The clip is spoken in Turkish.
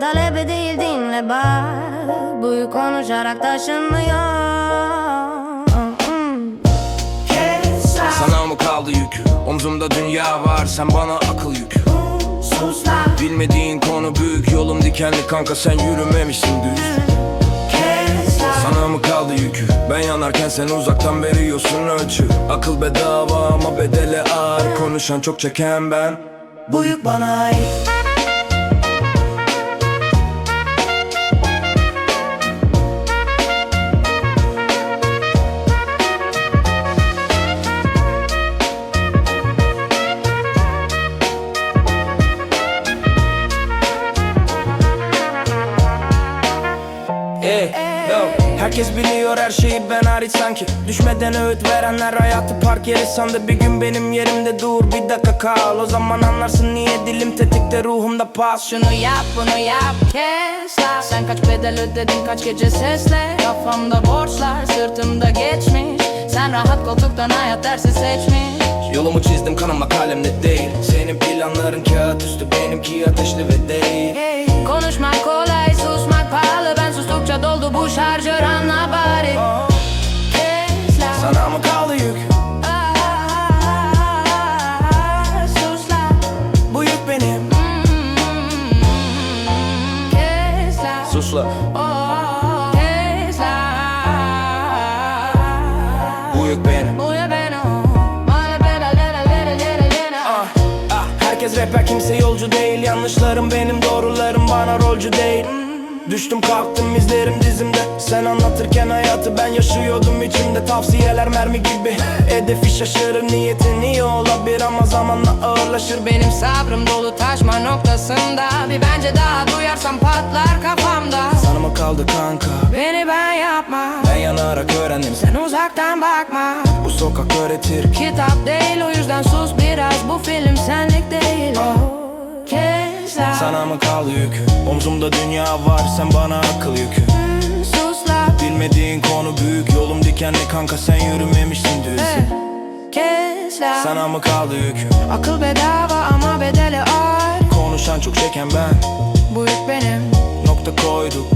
talebe değil dinle bak. Bu yük konuşarak taşınmıyor. Sana mı kaldı yük? Omzumda dünya var sen bana akıl yük Sus Bilmediğin konu büyük Yolum dikenli kanka sen yürümemişsin düz. Sana mı kaldı yükü? Ben yanarken sen uzaktan veriyorsun ölçü. Akıl bedava ama bedeli ağır. Konuşan çok çeken ben Bu yük bana ait Ey, yo. Herkes biliyor her şeyi ben hariç sanki. Düşmeden öğüt verenler hayatı park yeri sandı. Bir gün benim yerimde dur bir dakika kal. O zaman anlarsın niye dilim tetikte ruhumda pas. Şunu yap bunu yap kes la Sen kaç bedel ödedin kaç gece sesle? Kafamda borçlar sırtımda geçmiş. Sen rahat koltuktan hayat dersi seçmiş. Yolumu çizdim kanımla kalemle değil. Senin planların kağıt üstü benimki ateşli ve lera Ah, ah, Herkes rapper kimse yolcu değil. Yanlışlarım benim doğrularım bana rolcu değil. Düştüm kalktım izlerim dizimde. Sen anlatırken hayatı ben yaşıyordum içimde. Tavsiyeler mermi gibi. Hedefi şaşırır niyetin iyi olabilir ama zamanla ağırlaşır. Benim sabrım dolu taşma noktasında. Bir bence daha duyarsam patlar mı kaldı kanka. Beni ben yapma. Ben yanarak öğrendim. Sen uzaktan bakma. Bu sokak öğretir. Kitap değil o yüzden sus biraz. Bu film senlik değil. Oh. Kes la Sana mı kaldı yük Omzumda dünya var sen bana akıl yükü. Sus la. Bilmediğin konu büyük Yolum dikenli kanka? Sen yürümemişsin düz. Eh, Kes la Sana mı kaldı yük Akıl bedava ama bedeli ağır. Konuşan çok çeken ben. Bu yük benim. Nokta koyduk